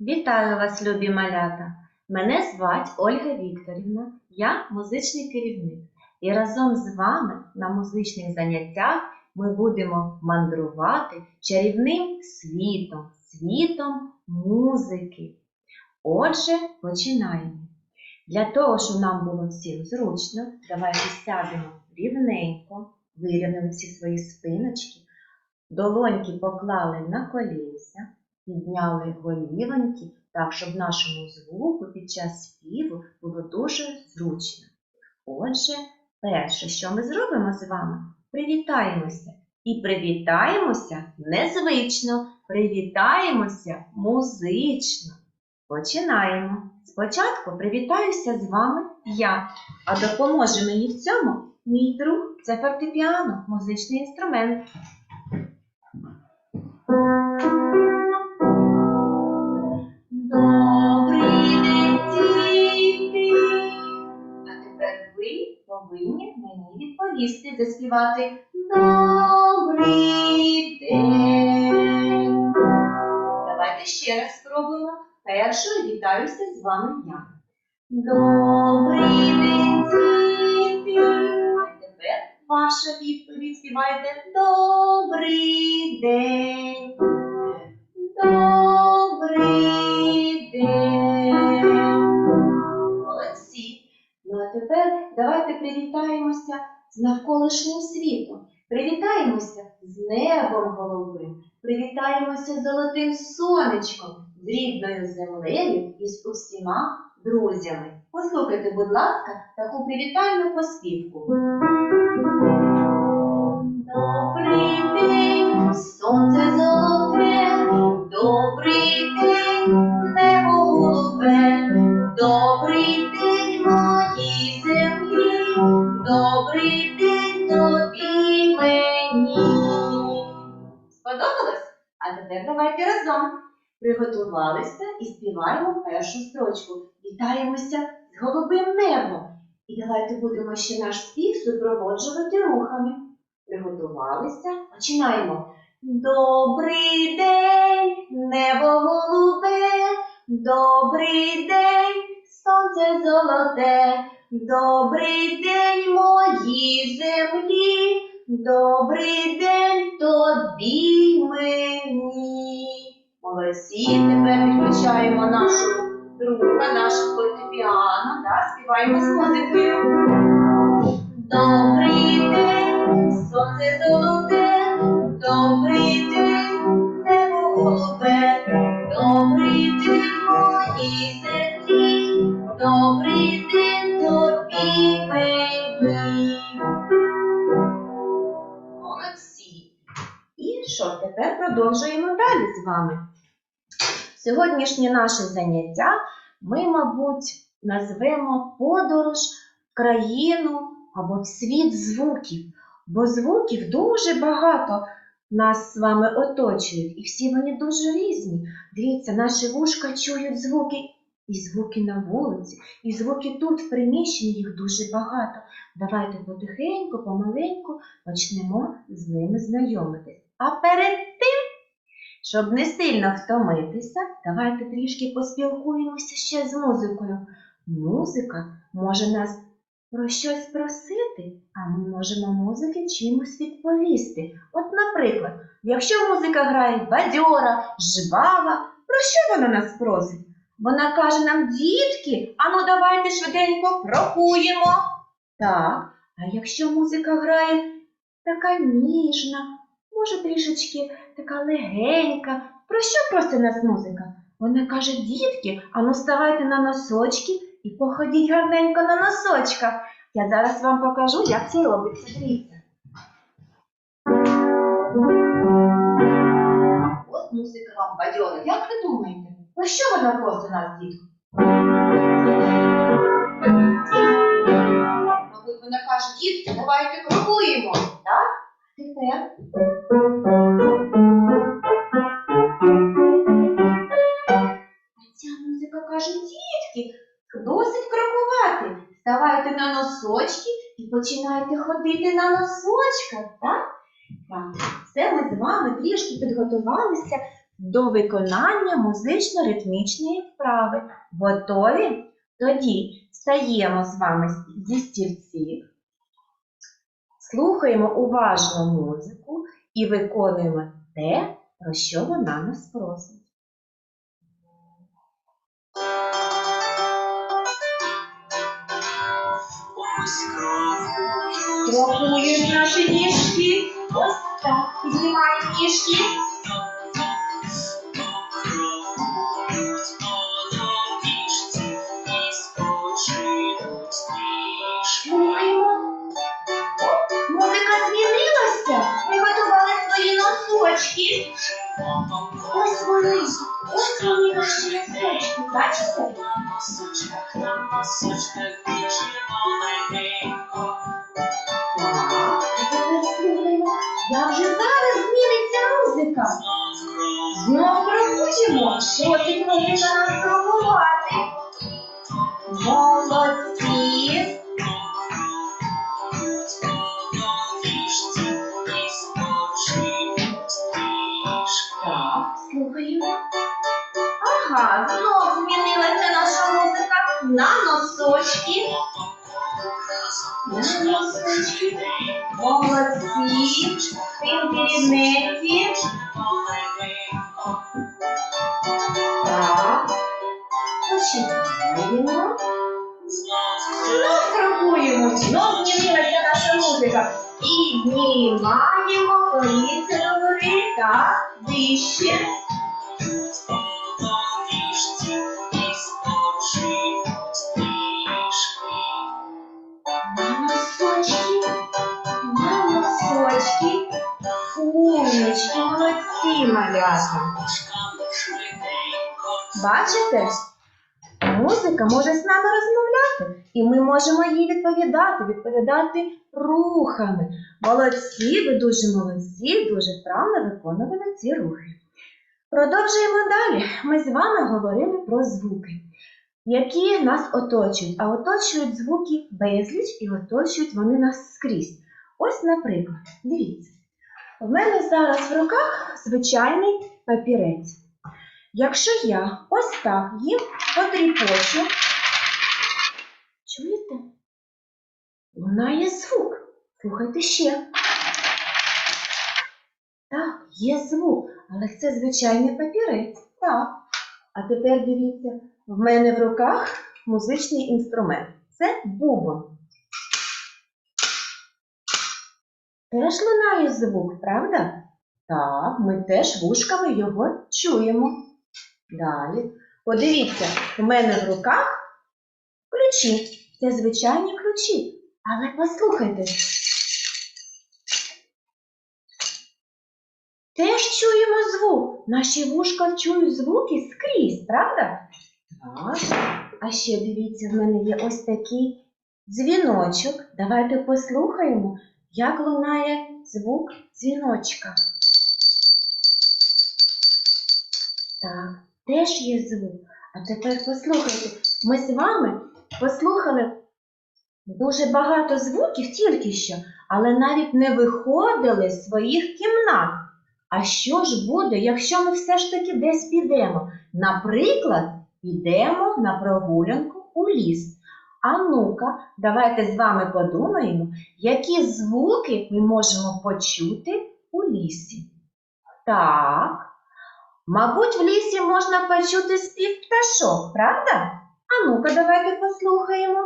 Вітаю вас, любі малята! Мене звать Ольга Вікторівна, я музичний керівник. І разом з вами на музичних заняттях ми будемо мандрувати чарівним світом, світом музики. Отже, починаємо. Для того, щоб нам було всім зручно, давайте сядемо рівненько, вирівняли всі свої спиночки, долоньки поклали на колінця, підняли голівоньки, так, щоб нашому звуку під час співу було дуже зручно. Отже, перше, що ми зробимо з вами, привітаємося. І привітаємося незвично, привітаємося музично. Починаємо. Спочатку привітаюся з вами я, а допоможе мені в цьому мій друг це фортепіано, музичний інструмент. Відповісти, заспівати Добрий день. Давайте ще раз спробуємо. Першою вітаюся з вами я. Добрий день, діти! А тепер ваша відповідь співайте Добрий день. Добрий з навколишнім світом. Привітаємося з небом голубим. Привітаємося з золотим сонечком, з рідною землею і з усіма друзями. Послухайте, будь ласка, таку привітальну поспівку. Добрий день, сонце золоте, добрий день, Приготувалися і співаємо першу строчку. Вітаємося з голубим небом. І давайте будемо ще наш спів супроводжувати рухами. Приготувалися. Починаємо. Добрий день, небо голубе, добрий день, сонце золоте, добрий день моїй землі, добрий день тобі мені. Молодці, тепер підключаємо нашу друга, наше фортепіано, да, співаємо з музикою. Добрий день, сонце золоте, добрий день, небо голубе, добрий день моїй землі, добрий день тобі мені. І що, тепер продовжуємо далі з вами. Сьогоднішнє наше заняття ми, мабуть, назвемо подорож в країну або в світ звуків, бо звуків дуже багато нас з вами оточують, і всі вони дуже різні. Дивіться, наші вушка чують звуки, і звуки на вулиці, і звуки тут, в приміщенні, їх дуже багато. Давайте потихеньку, помаленьку почнемо з ними знайомитись. А перед щоб не сильно втомитися, давайте трішки поспілкуємося ще з музикою. Музика може нас про щось просити, а ми можемо музики чимось відповісти. От, наприклад, якщо музика грає бадьора, жвава, про що вона нас просить? Вона каже нам, дітки, ану давайте швиденько прокуємо. Так, а якщо музика грає така ніжна, може трішечки така легенька, про що просить нас музика? Вона каже, дітки, ану ставайте на носочки і походіть гарненько на носочках. Я зараз вам покажу, як це робиться. Дивіться. От музика вам бадьора. Як ви думаєте, про що вона просить нас, дітки? Вона каже, дітки, давайте крокуємо, так? А ця музика каже, дітки, досить крокувати. Ставайте на носочки і починайте ходити на носочках, так? Так, все ми з вами трішки підготувалися до виконання музично-ритмічної вправи. Готові? Тоді стаємо з вами зі стільців, слухаємо уважно музику і виконуємо те, про що вона нас просить. Крокують наші ніжки. Ось так. Знімаємо ніжки. Носочки. Бачите? На носочках, на носочках біжимо Молодці. Спинки Так. Починаємо. Знов крокуємо. Знов змінилася наша музика. І знімаємо коліце. Так, вище. На Бачите? Музика може з нами розмовляти, і ми можемо їй відповідати, відповідати рухами. Молодці, ви дуже молодці, дуже вправно виконували ці рухи. Продовжуємо далі. Ми з вами говорили про звуки, які нас оточують, а оточують звуки безліч і оточують вони нас скрізь. Ось, наприклад, дивіться, в мене зараз в руках звичайний папірець. Якщо я ось так їм потріпочу, чуєте? Лунає звук. Слухайте ще. Так, є звук, але це звичайний папірець. Так. А тепер дивіться, в мене в руках музичний інструмент. Це бубон. Теж лунає звук, правда? Так, ми теж вушками його чуємо. Далі. Подивіться, у мене в руках ключі. Це звичайні ключі. Але послухайте. Теж чуємо звук. Наші вушка чують звуки скрізь, правда? Так. А ще дивіться, в мене є ось такий дзвіночок. Давайте послухаємо, як лунає звук дзвіночка. Так, теж є звук. А тепер послухайте, ми з вами послухали дуже багато звуків тільки що, але навіть не виходили з своїх кімнат. А що ж буде, якщо ми все ж таки десь підемо? Наприклад, підемо на прогулянку у ліс. А ну-ка, давайте з вами подумаємо, які звуки ми можемо почути у лісі. Так. Мабуть, в лісі можна почути спів пташок, правда? А ну-ка, давайте послухаємо.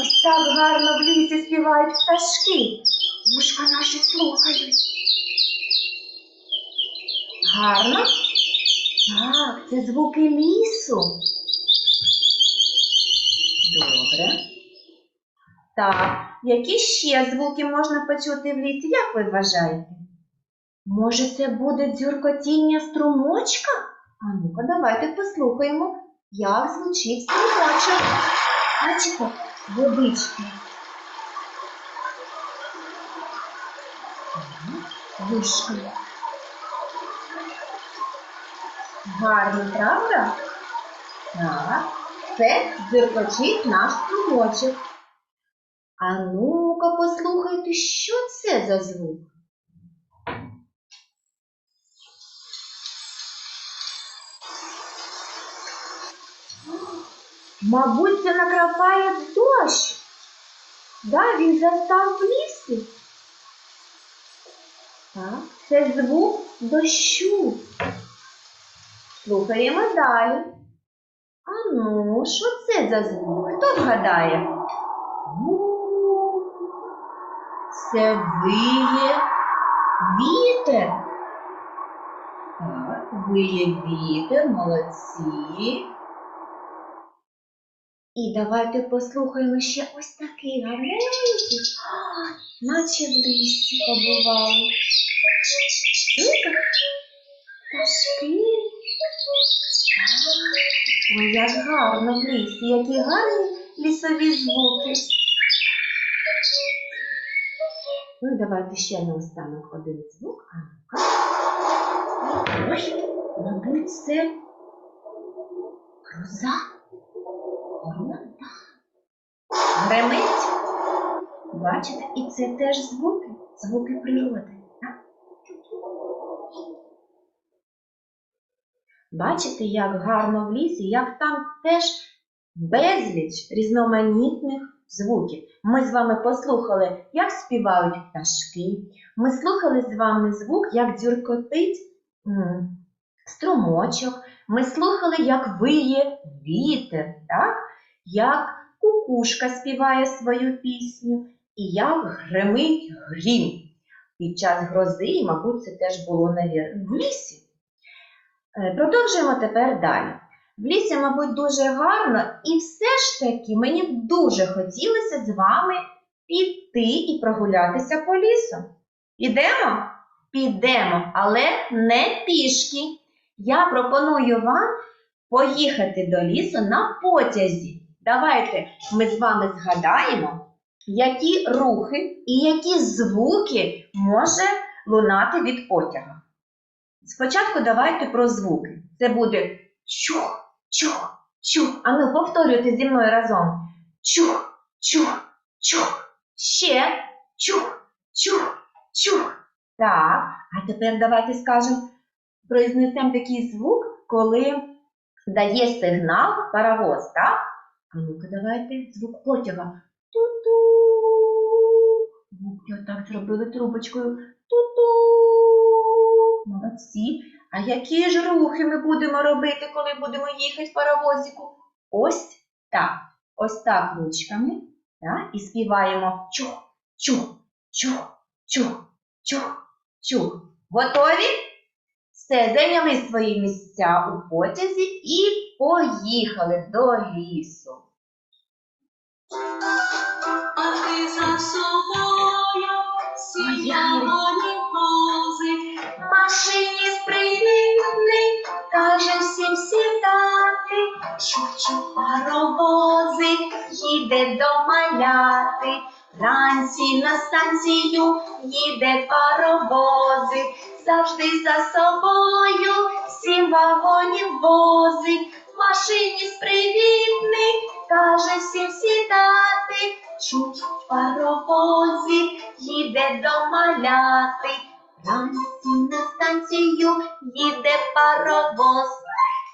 Ось так гарно в лісі співають пташки. Вушка наші слухають. Гарно? Так, це звуки лісу. Добре. Так, які ще звуки можна почути в лісі, як ви вважаєте? Може, це буде дзюркотіння струмочка? А ну-ка, давайте послухаємо, як звучить струмочок. Бачите, водички. Вишка. Гарно, правда? Так. Це дзюркочить наш струмочок. А ну-ка послухайте, що це за звук? Мабуть, це накрапає дощ. Да, він застав в лісі. Так, це звук дощу. Слухаємо далі. А ну, що це за звук? Хто вгадає? Це виє вітер. Так, виє вітер, молодці. І давайте послухаємо ще ось такий гарненький, наче в лісі побували. Ой, як гарно в лісі, які гарні лісові звуки. Ну, і давайте ще наостанок один звук. А ну-ка. Ой, мабуть, це гроза. Гроза. Гремить. Бачите, і це теж звуки, звуки природи. Бачите, як гарно в лісі, як там теж безліч різноманітних звуків. Ми з вами послухали, як співають пташки. Ми слухали з вами звук, як дзюркотить струмочок. Ми слухали, як виє вітер, так? як кукушка співає свою пісню, і як гремить грім. Під час грози, мабуть, це теж було навір- в лісі. Е, Продовжуємо тепер далі. В лісі, мабуть, дуже гарно, і все ж таки мені б дуже хотілося з вами піти і прогулятися по лісу. Підемо? Підемо, але не пішки. Я пропоную вам поїхати до лісу на потязі. Давайте ми з вами згадаємо, які рухи і які звуки може лунати від потяга. Спочатку давайте про звуки. Це буде чух, чух, чух. Ану, повторюйте зі мною разом. Чух, чух, чух. Ще чух, чух, чух. Так, а тепер давайте скажемо, произнесемо такий звук, коли дає сигнал паровоз, так? А ну-ка давайте звук потяга. Ту-ту. Ну, так зробили трубочкою. Ту-ту. Молодці. А які ж рухи ми будемо робити, коли будемо їхати в паровозику? Ось так. Ось так ручками. Так? І співаємо чух, чух, чух, чух, чух, чух. Готові? Все, зайняли свої місця у потязі і поїхали до лісу. А ти за собою сіяні вози, Машині сприйняний, каже всім сідати, чух-чух паровози, їде до маляти. Вранці на станцію їде паровози, завжди за собою сім вагонів возить. В машині спривітний, каже всім сідати, чух паровози, їде до маляти. Вранці на станцію їде паровоз.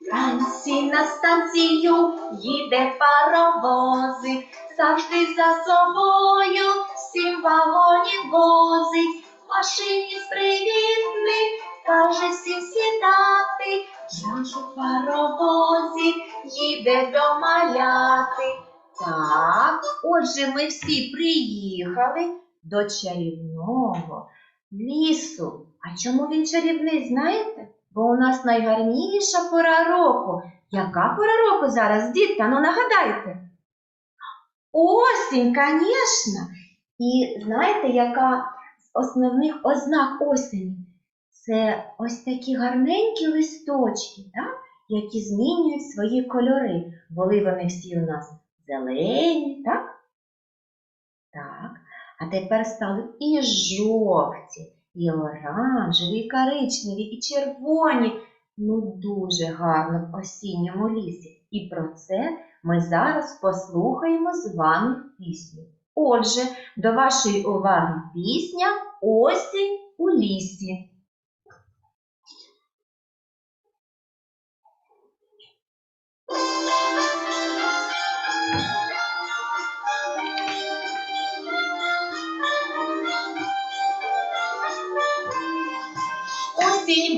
Вранці на станцію їде паровози, завжди за собою сім вагонів возить. В машині спривітний, каже всім сідати, Жаж у паровозі їде до маляти. Так, отже, ми всі приїхали до чарівного лісу. А чому він чарівний, знаєте? Бо у нас найгарніша пора року. Яка пора року зараз, дітка? Ну нагадайте. Осінь, звісно. І знаєте, яка з основних ознак осені? Це ось такі гарненькі листочки, так? які змінюють свої кольори. Були вони всі у нас зелені, так? Так. А тепер стали і жовті, і оранжеві, і коричневі, і червоні. Ну, дуже гарно в осінньому лісі. І про це ми зараз послухаємо з вами пісню. Отже, до вашої уваги пісня Осінь у лісі.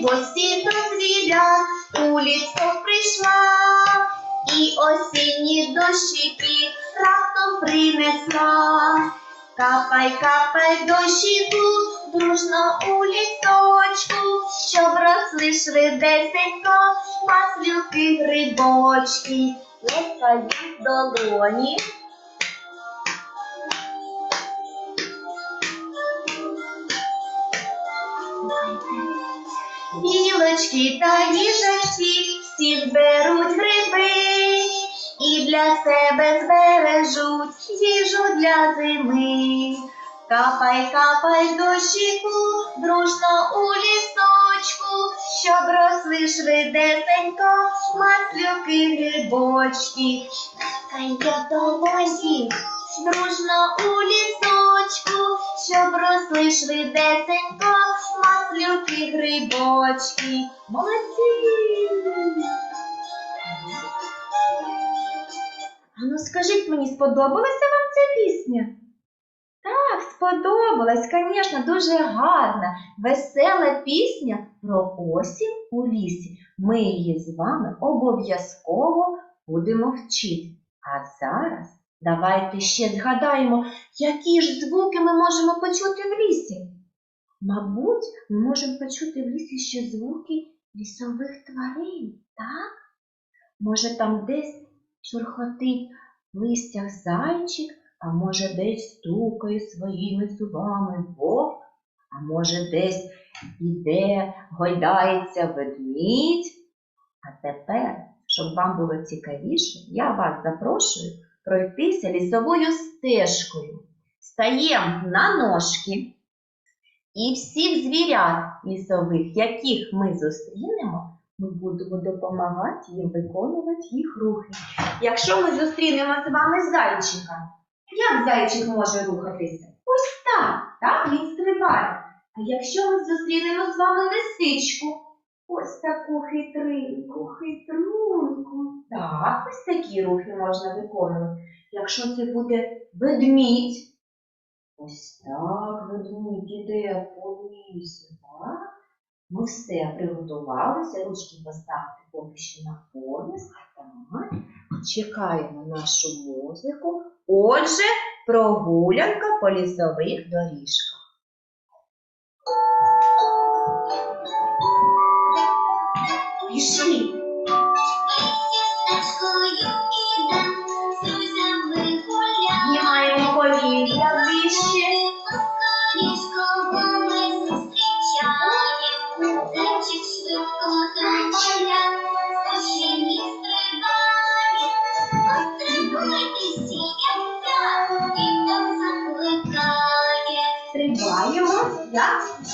До звірят у лісо прийшла, і осінні дощики раптом принесла. Капай, капай дощику, дружно у лісочку, щоб росли швидесенько маслюки грибочки, плескають в долоні. Білочки та їжачки всі зберуть гриби і для себе збережуть їжу для зими. Капай, капай дощику, дружно у лісочку, щоб росли швидесенько маслюки грибочки. Капай долоні, дружно у лісочку, щоб росли швидесенько маслюки грибочки. Молодці! А ну скажіть мені, сподобалася вам ця пісня? Так, сподобалась, звісно, дуже гарна, весела пісня про осінь у лісі. Ми її з вами обов'язково будемо вчити. А зараз давайте ще згадаємо, які ж звуки ми можемо почути в лісі. Мабуть, ми можемо почути в лісі ще звуки лісових тварин, так? Може, там десь шурхотить в листях зайчик, а може десь стукає своїми зубами вовк, а може десь іде, гойдається ведмідь. А тепер, щоб вам було цікавіше, я вас запрошую пройтися лісовою стежкою. Стаємо на ножки і всіх звірят лісових, яких ми зустрінемо, ми будемо допомагати їм виконувати їх рухи. Якщо ми зустрінемо з вами зайчика, як зайчик може рухатися? Ось так, так він стрибає. А якщо ми зустрінемо з вами лисичку, ось таку хитринку, хитрунку. Так, ось такі рухи можна виконувати. Якщо це буде ведмідь, ось так ведмідь іде по лісу, так? Ми все приготувалися, ручки поставте поки що на пояс. Так. Чекаємо нашу музику. Отже, прогулянка по лісових доріжках. Пішли.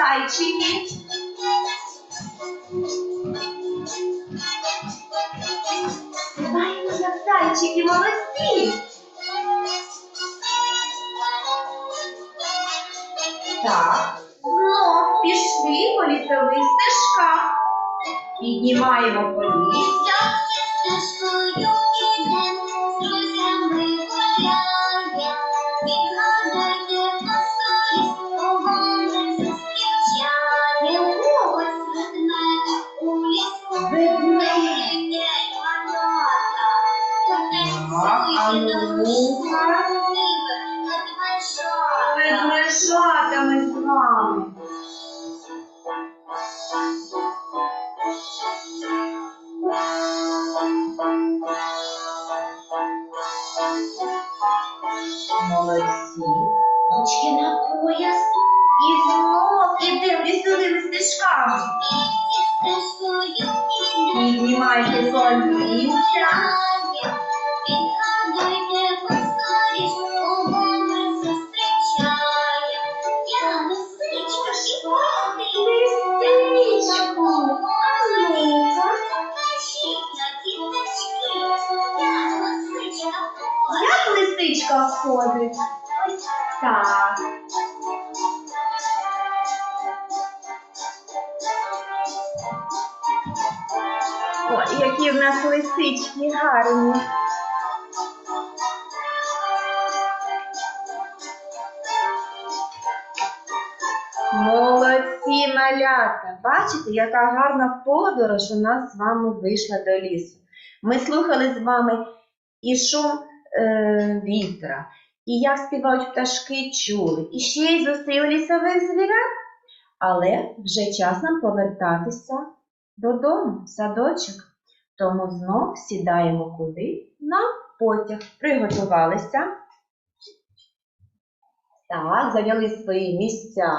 Зайчики. Стрибаємо, як зайчики, молодці. Так, знов пішли по лісових стежках. Піднімаємо повітря. 另外是 might. Лисички гарні. Молодці малята! Бачите, яка гарна подорож у нас з вами вийшла до лісу. Ми слухали з вами і шум е, вітра, і як співають пташки чули, і ще й зустріли лісових звірят. Але вже час нам повертатися додому, в садочок. Тому знов сідаємо куди? На потяг. Приготувалися. Так, зайняли свої місця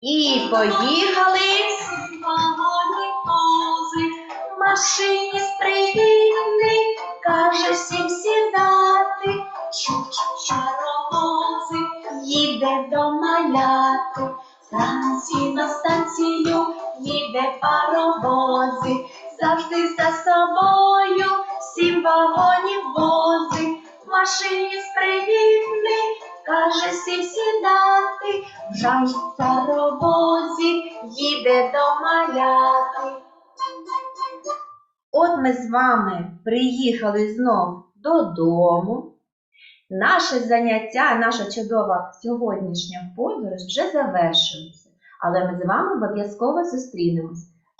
і поїхали. Вагоні кози, В машині привітний, каже всім сідати, чуть чаровози, їде до маляти, станції на станцію їде паровози, завжди за собою сім вагонів вози, в машині привітний, каже всім сідати, Жай паровозі їде до маляти. От ми з вами приїхали знов додому. Наше заняття, наша чудова сьогоднішня подорож вже завершується. Але ми з вами обов'язково зустрінемось.